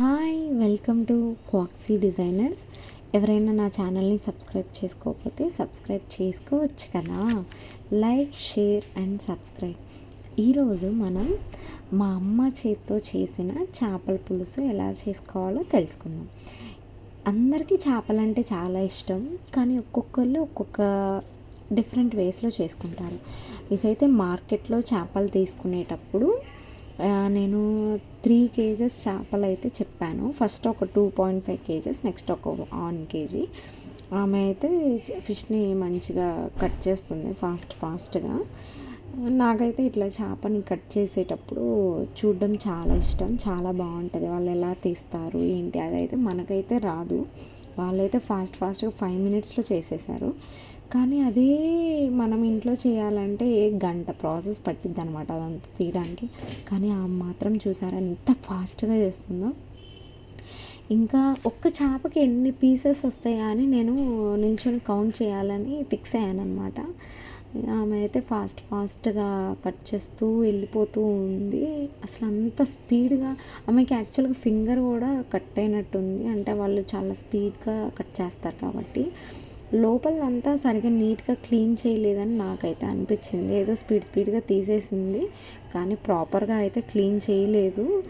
Hi welcome to Quaxy designers ఎవరైనా నా ఛానల్ని సబ్స్క్రైబ్ చేసుకోకపోతే సబ్స్క్రైబ్ చేసుకోవచ్చు కదా? లైక్ షేర్ అండ్ సబ్స్క్రైబ్ ఈరోజు మనం మా అమ్మ చేతితో చేసిన చేపల పులుసు ఎలా చేసుకోవాలో తెలుసుకుందాం. అందరికీ చేపలంటే చాలా ఇష్టం కానీ ఒక్కొక్కళ్ళు ఒక్కొక్క డిఫరెంట్ వేస్లో చేసుకుంటారు. ఇదైతే మార్కెట్లో చేపలు తీసుకునేటప్పుడు నేను త్రీ కేజెస్ చేపలు అయితే చెప్పాను. ఫస్ట్ ఒక two point five kgs next ఒక వన్ కేజీ. ఆమె అయితే ఫిష్ని మంచిగా కట్ చేస్తుంది ఫాస్ట్ ఫాస్ట్గా. నాకైతే ఇట్లా చేపని కట్ చేసేటప్పుడు చూడడం చాలా ఇష్టం చాలా బాగుంటుంది. వాళ్ళు ఎలా తీస్తారు ఏంటి అదైతే మనకైతే రాదు. వాళ్ళైతే ఫాస్ట్ ఫాస్ట్గా ఫైవ్ మినిట్స్లో చేసేసారు. కానీ అదే మనం ఇంట్లో చేయాలంటే గంట ప్రాసెస్ పట్టిద్ది అనమాట అదంతా తీయడానికి. కానీ ఆ మాత్రం చూసారా ఎంత ఫాస్ట్గా చేస్తుందో. ఇంకా ఒక్క చేపకి ఎన్ని పీసెస్ వస్తాయా అని నేను నిల్చొని కౌంట్ చేయాలని ఫిక్స్ అయ్యాను అనమాట ఆమె అయితే ఫాస్ట్ ఫాస్ట్గా కట్ చేస్తూ వెళ్ళిపోతూ ఉంది. అసలు అంత స్పీడ్గా ఆమెకి యాక్చువల్గా ఫింగర్ కూడా కట్ అయినట్టుంది. అంటే వాళ్ళు చాలా స్పీడ్గా కట్ చేస్తారు కాబట్టి. లోపలంతా సరిగా నీట్గా క్లీన్ చేయలేదని నాకైతే అనిపించింది. ఏదో స్పీడ్ స్పీడ్గా తీసేసింది. కానీ ప్రాపర్గా అయితే క్లీన్ చేయలేదు.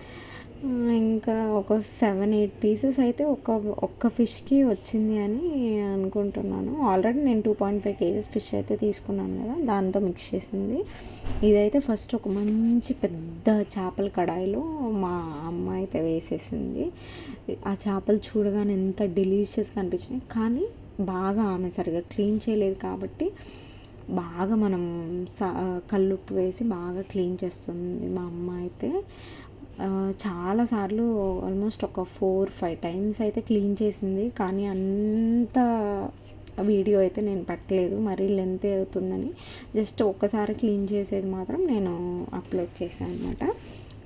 ఇంకా ఒక సెవెన్ ఎయిట్ పీసెస్ అయితే ఒక ఒక్క ఫిష్కి వచ్చింది అని అనుకుంటున్నాను. ఆల్రెడీ నేను two point five kgs fish అయితే తీసుకున్నాను కదా దాంతో మిక్స్ చేసింది. ఇదైతే ఫస్ట్ ఒక మంచి పెద్ద చేపల కడాయిలో మా అమ్మ అయితే వేసేసింది. ఆ చేపలు చూడగానే ఎంత డెలీషియస్గా అనిపించినాయి. కానీ బాగా ఆమె సరిగా క్లీన్ చేయలేదు కాబట్టి బాగా మనం సా కల్లుప్పు వేసి బాగా క్లీన్ చేస్తుంది మా అమ్మ అయితే. చాలాసార్లు ఆల్మోస్ట్ ఒక ఫోర్ ఫైవ్ టైమ్స్ అయితే క్లీన్ చేసింది. కానీ అంత వీడియో అయితే నేను పెట్టలేదు. మరీ లెంత్ అవుతుందని జస్ట్ ఒక్కసారి క్లీన్ చేసేది మాత్రం నేను అప్లోడ్ చేశాను అనమాట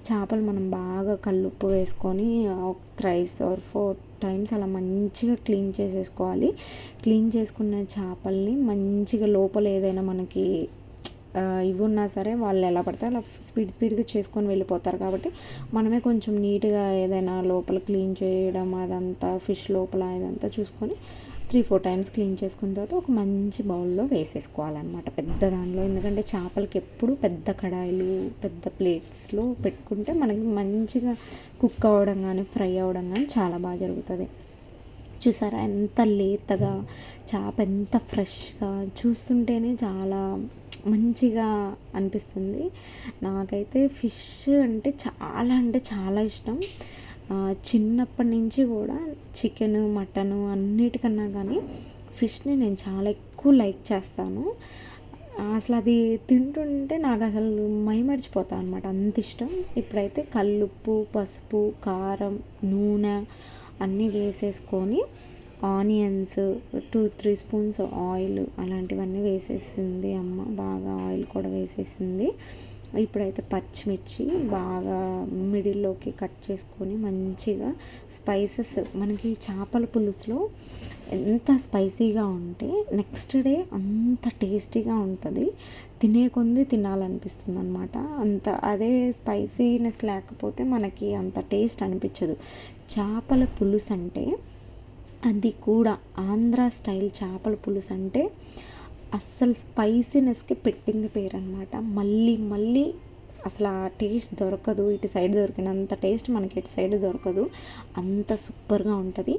చేపలు మనం బాగా కల్లుప్పు వేసుకొని థ్రైస్ ఆర్ ఫోర్ టైమ్స్ అలా మంచిగా క్లీన్ చేసేసుకోవాలి. క్లీన్ చేసుకున్న చేపల్ని మంచిగా లోపల ఏదైనా మనకి ఇవి ఉన్నా సరే వాళ్ళు ఎలా పడితే అలా స్పీడ్ స్పీడ్గా చేసుకొని వెళ్ళిపోతారు. కాబట్టి మనమే కొంచెం నీట్గా ఏదైనా లోపల క్లీన్ చేయడం అదంతా ఫిష్ లోపల ఇదంతా చూసుకొని త్రీ ఫోర్ టైమ్స్ క్లీన్ చేసుకున్న తర్వాత ఒక మంచి బౌల్లో వేసేసుకోవాలన్నమాట పెద్ద దానిలో. ఎందుకంటే చేపలకి ఎప్పుడు పెద్ద కడాయిలు పెద్ద ప్లేట్స్లో పెట్టుకుంటే మనకి మంచిగా కుక్ అవ్వడం కానీ ఫ్రై అవ్వడం కానీ చాలా బాగా జరుగుతుంది. చూసారా ఎంత లేతగా చేప ఎంత ఫ్రెష్గా చూస్తుంటేనే చాలా మంచిగా అనిపిస్తుంది. నాకైతే ఫిష్ అంటే చాలా అంటే చాలా ఇష్టం. చిన్నప్పటి నుంచి కూడా చికెను మటను అన్నిటికన్నా కానీ ఫిష్ని నేను చాలా ఎక్కువ లైక్ చేస్తాను. అసలు అది తింటుంటే నాకు అసలు మైమర్చిపోతా అనమాట అంత ఇష్టం. ఇప్పుడైతే కల్లుప్పు పసుపు కారం నూనె అన్నీ వేసేసుకొని onions two three spoons oil అలాంటివన్నీ వేసేసింది అమ్మ. బాగా ఆయిల్ కూడా వేసేసింది. ఇప్పుడైతే పచ్చిమిర్చి బాగా మిడిల్లోకి కట్ చేసుకొని మంచిగా స్పైసెస్ మనకి చేపల పులుసులో ఎంత స్పైసీగా ఉంటే నెక్స్ట్ డే అంత టేస్టీగా ఉంటుంది. తినే కొంది తినాలనిపిస్తుంది అనమాట అంత అదే స్పైసీనెస్ లేకపోతే మనకి అంత టేస్ట్ అనిపించదు. చేపల పులుసు అంటే అది కూడా ఆంధ్ర స్టైల్ చేపల పులుసు అంటే అస్సలు స్పైసీనెస్కి పెట్టింది పేరు అనమాట మళ్ళీ మళ్ళీ అసలు ఆ టేస్ట్ దొరకదు ఇటు సైడ్ దొరికినంత టేస్ట్ మనకి ఇటు సైడ్ దొరకదు. అంత సూపర్గా ఉంటుంది.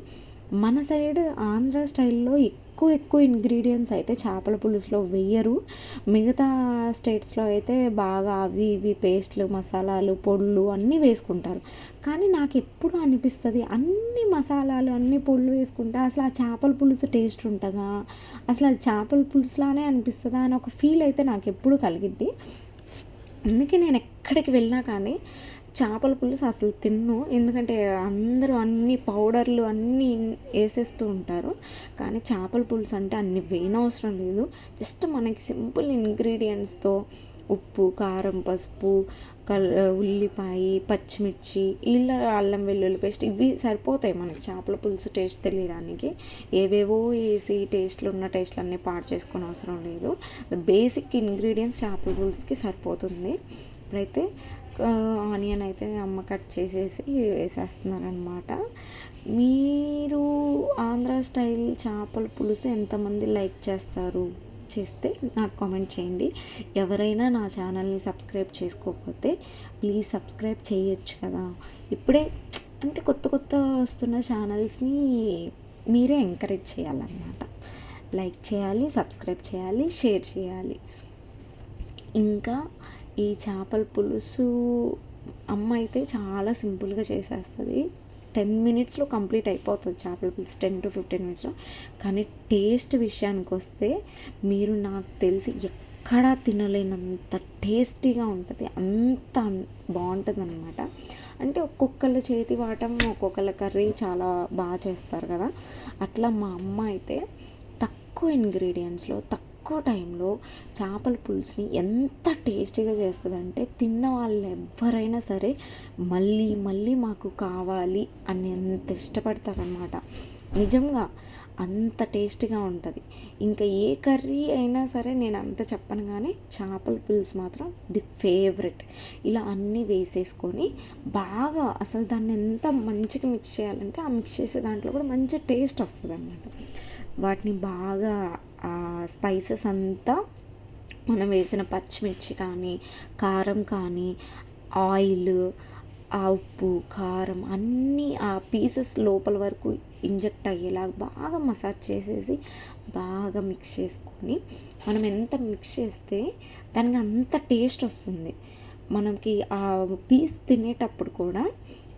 మన సైడ్ ఆంధ్ర స్టైల్లో ఎక్కువ ఎక్కువ ఇంగ్రీడియంట్స్ అయితే చేపల పులుసులో వేయరు. మిగతా స్టేట్స్లో అయితే బాగా అవి ఇవి పేస్ట్లు మసాలాలు పొడులు అన్నీ వేసుకుంటారు. కానీ నాకు ఎప్పుడు అనిపిస్తుంది అన్ని మసాలాలు అన్ని పొడులు వేసుకుంటే అసలు ఆ చేపల పులుసు టేస్ట్ ఉంటుందా? అసలు అది చేపల పులుసులానే అనిపిస్తుందా అని ఒక ఫీల్ అయితే నాకు ఎప్పుడు కలిగిద్ది. అందుకే నేను ఎక్కడికి వెళ్ళినా కానీ చేపల పులుసు అసలు తిన్ను. ఎందుకంటే అందరూ అన్ని పౌడర్లు అన్నీ వేసేస్తూ ఉంటారు. కానీ చేపల పులుసు అంటే అన్ని వేయనవసరం లేదు. జస్ట్ మనకి సింపుల్ ఇంగ్రీడియంట్స్తో ఉప్పు కారం పసుపు కల్ ఉల్లిపాయ పచ్చిమిర్చి ఇలా అల్లం వెల్లుల్లి పేస్ట్ ఇవి సరిపోతాయి మనకి చేపల పులుసు టేస్ట్ తెలియడానికి. ఏవేవో వేసి టేస్ట్లు ఉన్న టేస్ట్లు అన్నీ పాడు చేసుకునే అవసరం లేదు. ద బేసిక్ ఇంగ్రీడియంట్స్ చేపల పులుసుకి సరిపోతుంది. ఇప్పుడైతే ఆనియన్ అయితే అమ్మ కట్ చేసేసి వేసేస్తున్నారనమాట మీరు ఆంధ్ర స్టైల్ చేపల పులుసు ఎంతమంది లైక్ చేస్తారు? చేస్తే నాకు కామెంట్ చేయండి. ఎవరైనా నా ఛానల్ని సబ్స్క్రైబ్ చేసుకోకపోతే ప్లీజ్ సబ్స్క్రైబ్ చేయొచ్చు కదా. ఇప్పుడే అంటే కొత్త కొత్త వస్తున్న ఛానల్స్ని మీరే ఎంకరేజ్ చేయాలన్నమాట. లైక్ చేయాలి సబ్స్క్రైబ్ చేయాలి షేర్ చేయాలి. ఇంకా ఈ చేపల పులుసు అమ్మ అయితే చాలా సింపుల్గా చేసేస్తుంది. టెన్ మినిట్స్లో కంప్లీట్ అయిపోతుంది చేపల పులుసు టెన్ టు ఫిఫ్టీన్ మినిట్స్లో. కానీ టేస్ట్ విషయానికి వస్తే మీరు నాకు తెలిసి ఎక్కడా తినలేనంత టేస్టీగా ఉంటుంది. అంత బాగుంటుంది అనమాట అంటే ఒక్కొక్కళ్ళ చేతి వాటం ఒక్కొక్కళ్ళ కర్రీ చాలా బాగా చేస్తారు కదా. అట్లా మా అమ్మ అయితే తక్కువ ఇంగ్రీడియంట్స్లో తక్కువ తక్కువ టైంలో చేపల పులుసుని ఎంత టేస్టీగా చేస్తుందంటే తిన్న వాళ్ళు ఎవరైనా సరే మళ్ళీ మళ్ళీ మాకు కావాలి అని ఎంత ఇష్టపడతారనమాట నిజంగా అంత టేస్టీగా ఉంటుంది. ఇంకా ఏ కర్రీ అయినా సరే నేను అంత చెప్పను కానీ చేపల పులుసు మాత్రం ది ఫేవరెట్. ఇలా అన్నీ వేసేసుకొని బాగా అసలు దాన్ని ఎంత మంచిగా మిక్స్ చేయాలంటే ఆ మిక్స్ చేసే దాంట్లో కూడా మంచి టేస్ట్ వస్తుంది అన్నమాట వాటిని బాగా స్పైసెస్ అంతా మనం వేసిన పచ్చిమిర్చి కానీ కారం కానీ ఆయిల్ ఆ ఉప్పు కారం అన్నీ ఆ పీసెస్ లోపల వరకు ఇంజెక్ట్ అయ్యేలాగా బాగా మసాజ్ చేసేసి బాగా మిక్స్ చేసుకొని మనం ఎంత మిక్స్ చేస్తే దానికి అంత టేస్ట్ వస్తుంది. మనకి ఆ పీస్ తినేటప్పుడు కూడా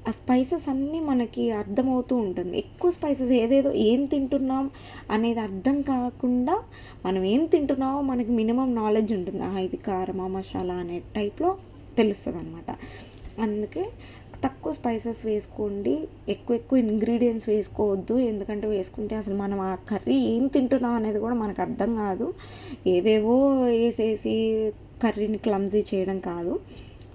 ఆ స్పైసెస్ అన్నీ మనకి అర్థమవుతూ ఉంటుంది. ఎక్కువ స్పైసెస్ ఏదేదో ఏం తింటున్నాం అనేది అర్థం కాకుండా మనం ఏం తింటున్నామో మనకి మినిమం నాలెడ్జ్ ఉంటుంది. ఇది కారమా మసాలా అనే టైప్లో తెలుస్తుంది అనమాట అందుకే తక్కువ స్పైసెస్ వేసుకోండి. ఎక్కువ ఎక్కువ ఇంగ్రీడియంట్స్ వేసుకోవద్దు. ఎందుకంటే వేసుకుంటే అసలు మనం ఆ కర్రీ ఏం తింటున్నాం అనేది కూడా మనకు అర్థం కాదు. ఏవేవో వేసేసి కర్రీని క్లమ్జీ చేయడం కాదు.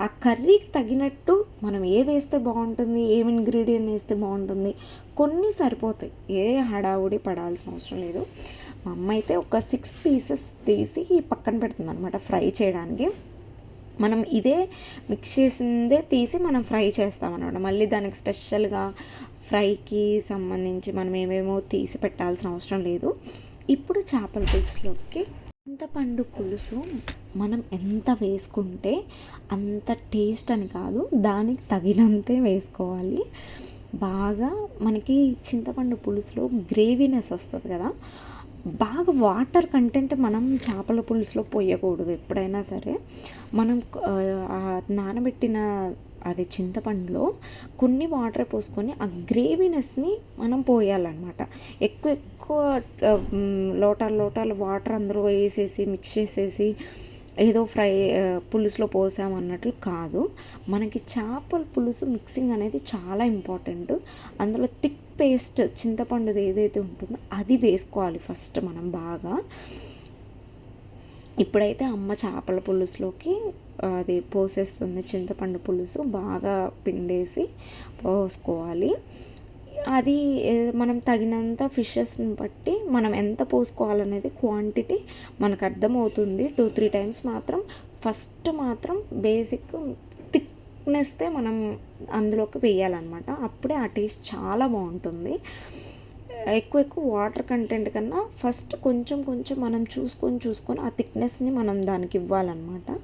ఆ కర్రీకి తగినట్టు మనం ఏది వేస్తే బాగుంటుంది ఏమి ఇంగ్రీడియంట్ వేస్తే బాగుంటుంది కొన్ని సరిపోతాయి. ఏ హడావుడి పడాల్సిన అవసరం లేదు. మా అమ్మ అయితే ఒక సిక్స్ పీసెస్ తీసి పక్కన పెడుతుంది అనమాట ఫ్రై చేయడానికి. మనం ఇదే మిక్స్ చేసిందే తీసి మనం ఫ్రై చేస్తామన్నమాట. మళ్ళీ దానికి స్పెషల్గా ఫ్రైకి సంబంధించి మనం ఏమేమో తీసి పెట్టాల్సిన అవసరం లేదు. ఇప్పుడు చేపల పులుసులోకి చింతపండు పులుసు మనం ఎంత వేసుకుంటే అంత టేస్ట్ అని కాదు దానికి తగినంతే వేసుకోవాలి. బాగా మనకి చింతపండు పులుసులో గ్రేవీనెస్ వస్తుంది కదా. బాగా వాటర్ కంటెంట్ మనం చేపల పులుసులో పోయకూడదు ఎప్పుడైనా సరే. మనం నానబెట్టిన అది చింతపండులో కొన్ని వాటర్ పోసుకొని ఆ గ్రేవీనెస్ని మనం పోయాలన్నమాట. ఎక్కువ ఎక్కువ లోటాలు లోటాలు వాటర్ అందులో వేసేసి మిక్స్ చేసేసి ఏదో ఫ్రై పులుసులో పోసామన్నట్లు కాదు. మనకి చేపల పులుసు మిక్సింగ్ అనేది చాలా ఇంపార్టెంట్ అందులో థిక్ పేస్ట్ చింతపండుది ఏదైతే ఉంటుందో అది వేసుకోవాలి ఫస్ట్ మనం బాగా. ఇప్పుడైతే అమ్మ చేపల పులుసులోకి అది పోసేస్తుంది చింతపండు పులుసు బాగా పిండేసి పోసుకోవాలి. అది మనం తగినంత ఫిషెస్ని బట్టి మనం ఎంత పోసుకోవాలనేది క్వాంటిటీ మనకు అర్థమవుతుంది. టూ త్రీ టైమ్స్ మాత్రం. ఫస్ట్ మాత్రం బేసిక్ థిక్నెస్తే మనం అందులోకి వేయాలన్నమాట. అప్పుడే ఆ టేస్ట్ చాలా బాగుంటుంది. ఎక్కువ ఎక్కువ వాటర్ కంటెంట్ కన్నా ఫస్ట్ కొంచెం కొంచెం మనం చూసుకొని చూసుకొని ఆ థిక్నెస్ని మనం దానికి ఇవ్వాలన్నమాట.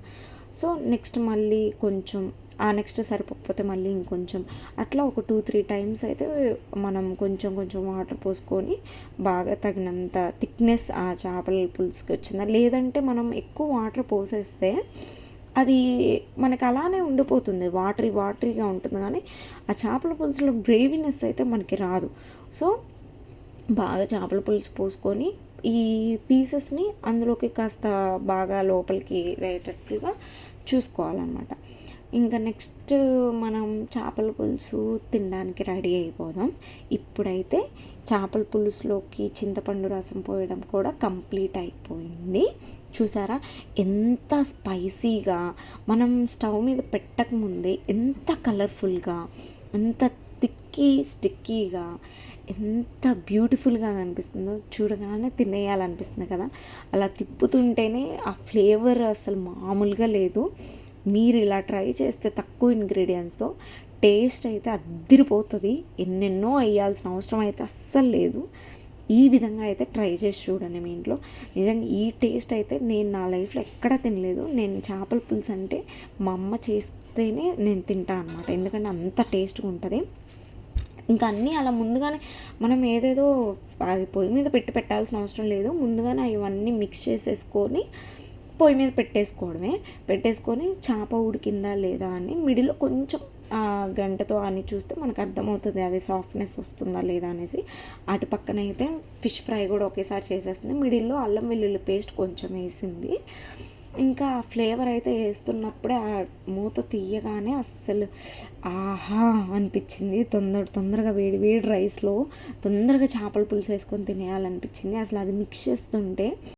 సో నెక్స్ట్ మళ్ళీ కొంచెం ఆ నెక్స్ట్ సరిపోకపోతే మళ్ళీ ఇంకొంచెం. అట్లా ఒక టూ త్రీ టైమ్స్ అయితే మనం కొంచెం కొంచెం వాటర్ పోసుకొని బాగా తగినంత థిక్నెస్ ఆ చేపల పులుసుకి వచ్చిందా? లేదంటే మనం ఎక్కువ వాటర్ పోసేస్తే అది మనకు అలానే ఉండిపోతుంది. వాటరీ వాటరీగా ఉంటుంది కానీ ఆ చేపల పులుసులో గ్రేవీనెస్ అయితే మనకి రాదు. సో బాగా చేపల పులుసు పోసుకొని ఈ పీసెస్ని అందులోకి కాస్త బాగా లోపలికి వేయటట్లుగా చూసుకోవాలన్నమాట. ఇంకా నెక్స్ట్ మనం చేపల పులుసు తినడానికి రెడీ అయిపోదాం. ఇప్పుడైతే చేపల పులుసులోకి చింతపండు రసం పోయడం కూడా కంప్లీట్ అయిపోయింది. చూసారా? ఎంత స్పైసీగా మనం స్టవ్ మీద పెట్టకముందే ఎంత కలర్ఫుల్గా ఎంత తిక్కీ స్టిక్కీగా ఎంత బ్యూటిఫుల్గా అనిపిస్తుందో చూడగానే తినేయాలనిపిస్తుంది కదా. అలా తిప్పుతుంటేనే ఆ ఫ్లేవర్ అసలు మామూలుగా లేదు. మీరు ఇలా ట్రై చేస్తే తక్కువ ఇంగ్రీడియంట్స్తో టేస్ట్ అయితే అద్దిరిపోతుంది. ఎన్నెన్నో వేయాల్సిన అవసరం అయితే అస్సలు లేదు. ఈ విధంగా అయితే ట్రై చేసి చూడండి మీ ఇంట్లో. నిజంగా ఈ టేస్ట్ అయితే నేను నా లైఫ్లో ఎక్కడ తినలేదు. నేను చేపల పులుసు అంటే మా అమ్మ చేస్తేనే నేను తింటాను అనమాట ఎందుకంటే అంత టేస్ట్గా ఉంటుంది. ఇంకా అన్నీ అలా ముందుగానే మనం ఏదేదో అది పొయ్యి మీద పెట్టి పెట్టాల్సిన అవసరం లేదు. ముందుగానే ఇవన్నీ మిక్స్ చేసేసుకొని పొయ్యి మీద పెట్టేసుకోవడమే. పెట్టేసుకొని చేప ఉడికిందా లేదా అని మిడిల్లో కొంచెం గంటతో అని చూస్తే మనకు అర్థమవుతుంది అది సాఫ్ట్నెస్ వస్తుందా లేదా అనేసి. అటు పక్కన అయితే ఫిష్ ఫ్రై కూడా ఒకేసారి చేసేస్తుంది. మిడిల్లో అల్లం వెల్లుల్లి పేస్ట్ కొంచెం వేసింది. ఇంకా ఫ్లేవర్ అయితే వేస్తున్నప్పుడే ఆ మూత తీయగానే అస్సలు ఆహా అనిపించింది. తొందర తొందరగా వేడి వేడి రైస్లో తొందరగా చేపల పులుసు వేసుకొని తినేయాలనిపించింది. అసలు అది మిక్స్ చేస్తుంటే